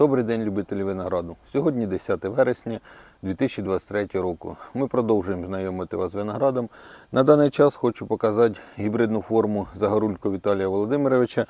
Добрий день, любителі винограду. Сьогодні 10 вересня 2023 року. Ми продовжуємо знайомити вас з виноградом. На даний час хочу показати гібридну форму Загорулько Віталія Володимировича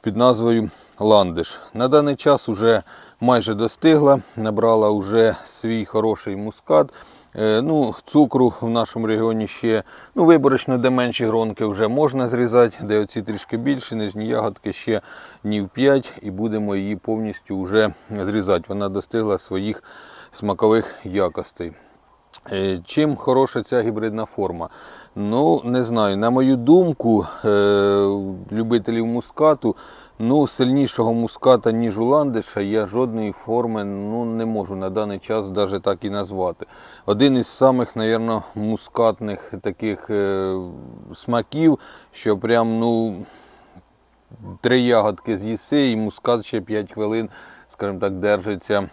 під назвою Ландиш. На даний час вже майже достигла, набрала вже свій хороший мускат. Е, Ну, цукру в нашому регіоні ще ну, виборочно, де менші гронки вже можна зрізати, де оці трішки більші, нижні ягодки ще днів 5 і будемо її повністю вже зрізати. Вона достигла своїх смакових якостей. Е, Чим хороша ця гібридна форма? Ну, не знаю. На мою думку, е, любителів мускату, ну, сильнішого муската, ніж у ландиша, я жодної форми ну, не можу на даний час навіть так і назвати. Один із самих, мабуть, мускатних таких е, смаків, що прям, ну, три ягодки з'їси і мускат ще 5 хвилин, скажімо так, держиться.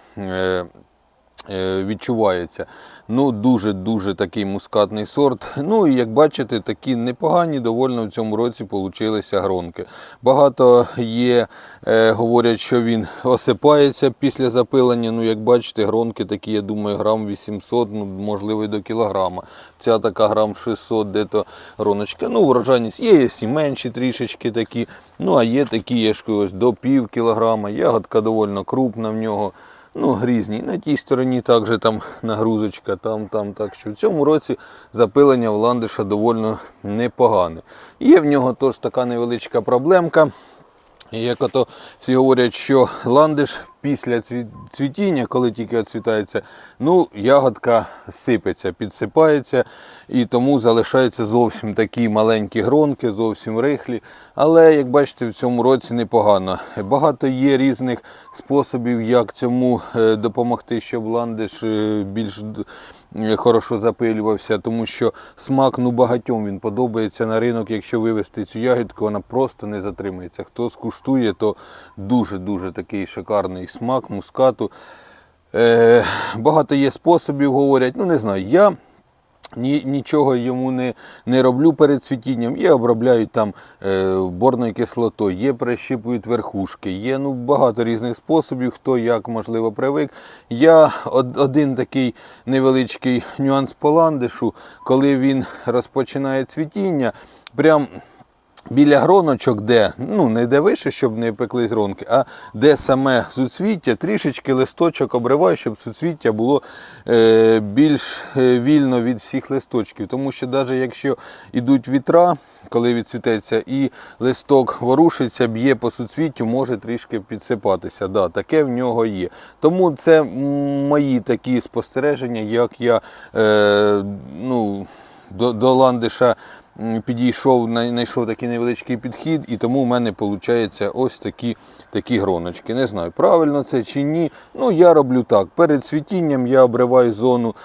Е, Відчувається. Ну, дуже-дуже такий мускатний сорт. Ну і як бачите, такі непогані, довольно в цьому році получилися гронки. Багато є, е, говорять, що він осипається після запилення. Ну, як бачите, гронки такі, я думаю, грам 800, ну, можливо, і до кілограма. Ця така грам 600, де-то гроночка. Ну, врожайність є, є і менші трішечки такі. Ну, а є такі, я ж ось до пів кілограма. Ягодка доволі крупна в нього. Ну, грізні. На тій стороні також там нагрузочка, там, там. Так що в цьому році запилення в ландиша доволі непогане. Є в нього теж така невеличка проблемка. Як ото всі говорять, що ландиш після цвітіння, коли тільки оцвітається, ну, ягодка сипеться, підсипається і тому залишаються зовсім такі маленькі гронки, зовсім рихлі. Але, як бачите, в цьому році непогано. Багато є різних способів, як цьому е, допомогти, щоб ландиш е, більш хорошо запилювався, тому що смак ну багатьом він подобається на ринок. Якщо вивезти цю ягідку, вона просто не затримається. Хто скуштує, то дуже-дуже такий шикарний смак мускату. Е, багато є способів, говорять. Ну не знаю, я ні, нічого йому не, не роблю перед цвітінням. Є обробляють там е, борною кислотою, є прищіпують верхушки, є ну, багато різних способів, хто як можливо привик. Я од, один такий невеличкий нюанс по ландишу, коли він розпочинає цвітіння, прям біля гроночок, де, ну не де вище, щоб не пеклись гронки, а де саме суцвіття, трішечки листочок обриваю, щоб суцвіття було е, більш е, вільно від всіх листочків. Тому що навіть якщо йдуть вітра, коли відцвітеться, і листок ворушиться, б'є по суцвіттю, може трішки підсипатися. Да, таке в нього є. Тому це мої такі спостереження, як я е, ну, до, до ландиша підійшов, знайшов такий невеличкий підхід, і тому в мене виходить ось такі, такі гроночки. Не знаю, правильно це чи ні. Ну, я роблю так. Перед цвітінням я обриваю зону.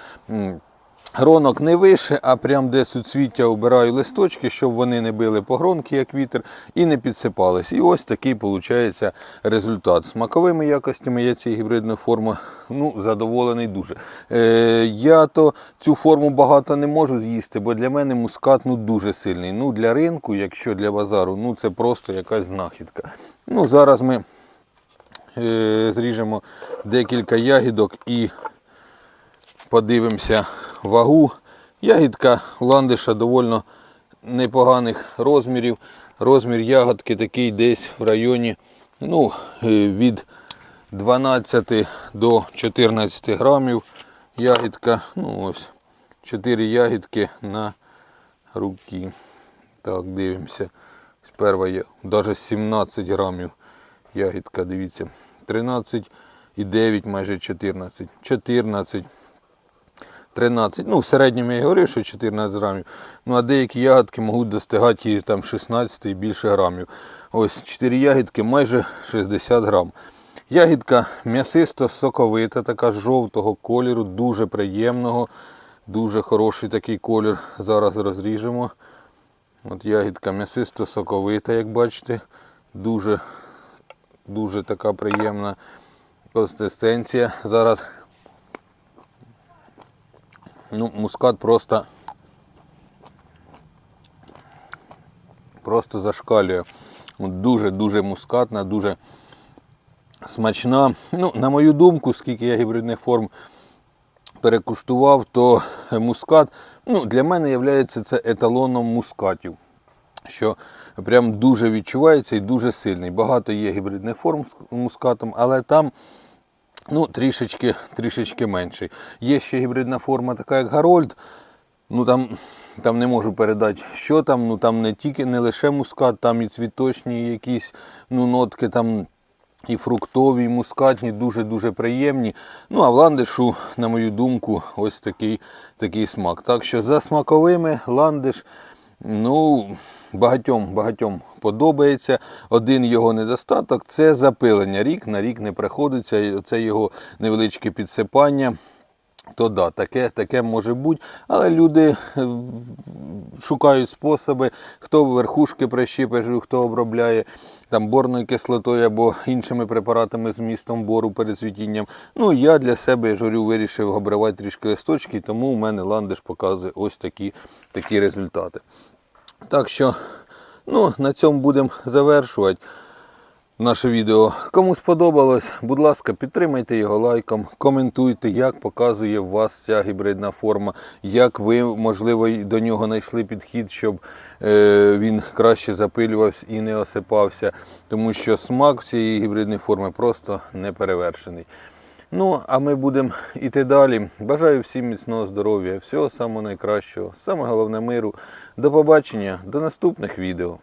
Гронок не вище, а прям де суцвіття обираю листочки, щоб вони не били по гронки, як вітер, і не підсипались. І ось такий виходить результат. Смаковими якостями я цієї гібридної форми ну, задоволений дуже. Е, я то цю форму багато не можу з'їсти, бо для мене мускат ну, дуже сильний. Ну, для ринку, якщо для базару, ну це просто якась знахідка. Ну, зараз ми е, зріжемо декілька ягідок і подивимося вагу. Ягідка ландиша доволі непоганих розмірів. Розмір ягодки такий десь в районі ну, е, від 12 до 14 грамів. Ягідка, ну ось, 4 ягідки на руки. Так, дивимося. Сперва є навіть 17 грамів ягідка, дивіться. 13 і 9, майже 14. 14. 13. Ну, в середньому я говорив, що 14 грамів. Ну, а деякі ягодки можуть достигати і там 16 і більше грамів. Ось 4 ягідки майже 60 грам. Ягідка м'ясисто соковита, така жовтого кольору, дуже приємного, дуже хороший такий колір. Зараз розріжемо. От ягідка м'ясисто соковита, як бачите. Дуже, дуже така приємна консистенція. Зараз Ну, мускат просто просто зашкалює. Дуже-дуже мускатна, дуже смачна. Ну, на мою думку, скільки я гібридних форм перекуштував, то мускат ну, для мене є це еталоном мускатів. Що прям дуже відчувається і дуже сильний. Багато є гібридних форм з мускатом, але там ну, трішечки, трішечки менший. Є ще гібридна форма, така як Гарольд. Ну там, там не можу передати, що там. Ну там не тільки не лише мускат, там і цвіточні якісь ну, нотки, там і фруктові, і мускатні, дуже-дуже приємні. Ну, а в ландишу, на мою думку, ось такий, такий смак. Так що за смаковими ландиш, ну, багатьом, багатьом подобається. Один його недостаток це запилення. Рік на рік не приходиться. Це його невеличке підсипання. То да, таке, таке може бути, але люди е, шукають способи, хто верхушки прищипе, хто обробляє там борною кислотою або іншими препаратами з містом бору перед цвітінням. Ну я для себе я ж говорю, вирішив обривати трішки листочки, тому у мене ландиш показує ось такі, такі результати. Так що, ну, на цьому будемо завершувати наше відео. Кому сподобалось, будь ласка, підтримайте його лайком, коментуйте, як показує вас ця гібридна форма, як ви, можливо, до нього знайшли підхід, щоб е, він краще запилювався і не осипався. Тому що смак цієї гібридної форми просто не перевершений. Ну, а ми будемо йти далі. Бажаю всім міцного здоров'я, всього самого найкращого, саме головне миру. До побачення, до наступних відео.